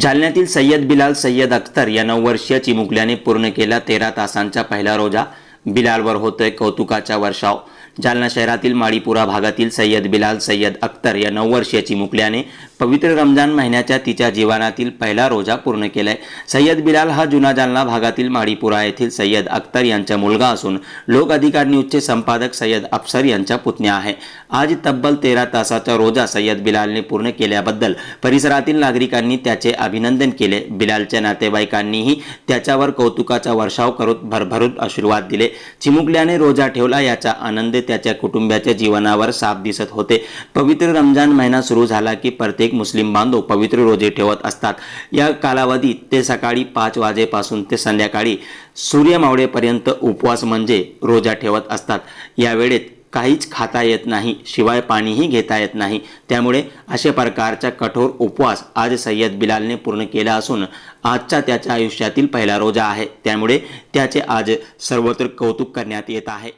जालन्यातील सय्यद बिलाल सय्यद अख्तर या नऊ वर्षीय चिमुकल्याने पूर्ण केला तेरा तासांचा पहिला रोजा. बिलालवर होतोय कौतुकाचा वर्षाव. जालना शहरातील माळीपुरा भागातील सय्यद बिलाल सय्यद अख्तर या नऊ वर्षीय चिमुकल्याने पवित्र रमजान महिन्याच्या तिच्या जीवनातील पहिला रोजा पूर्ण केलाय. सय्यद बिलाल हा जुना जालना भागातील माळीपुरा येथील सय्यद अख्तर यांचा मुलगा असून लोक अधिकार न्यूजचे संपादक सय्यद अफसर यांच्या पुतण्या आहे. आज तब्बल तेरा तासाचा रोजा सय्यद बिलालने पूर्ण केल्याबद्दल परिसरातील नागरिकांनी त्याचे अभिनंदन केले. बिलालच्या नातेवाईकांनीही त्याच्यावर कौतुकाचा वर्षाव करत भरभरून आशीर्वाद दिले. चिमुकल्याने रोजा ठेवला याचा आनंद त्याच्या कुटुंबाच्या जीवनावर साफ दिसत होते. पवित्र रमजान महिना सुरू झाला की प्रत्येक मुस्लिम बांधव पवित्र रोजे ठेवत असतात. या कालावधीत ते सकाळी पाच वाजेपासून ते संध्याकाळी सूर्य मावळेपर्यंत उपवास म्हणजे रोजा ठेवत असतात. या वेळेत काहीच खाता येत नाही शिवाय पाणीही घेता येत नाही. त्यामुळे अशा प्रकारचा कठोर उपवास आज सय्यद बिलालने पूर्ण केला असून आजचा त्याच्या आयुष्यातील पहिला रोजा आहे. त्यामुळे त्याचे आज सर्वत्र कौतुक करण्यात येत आहे.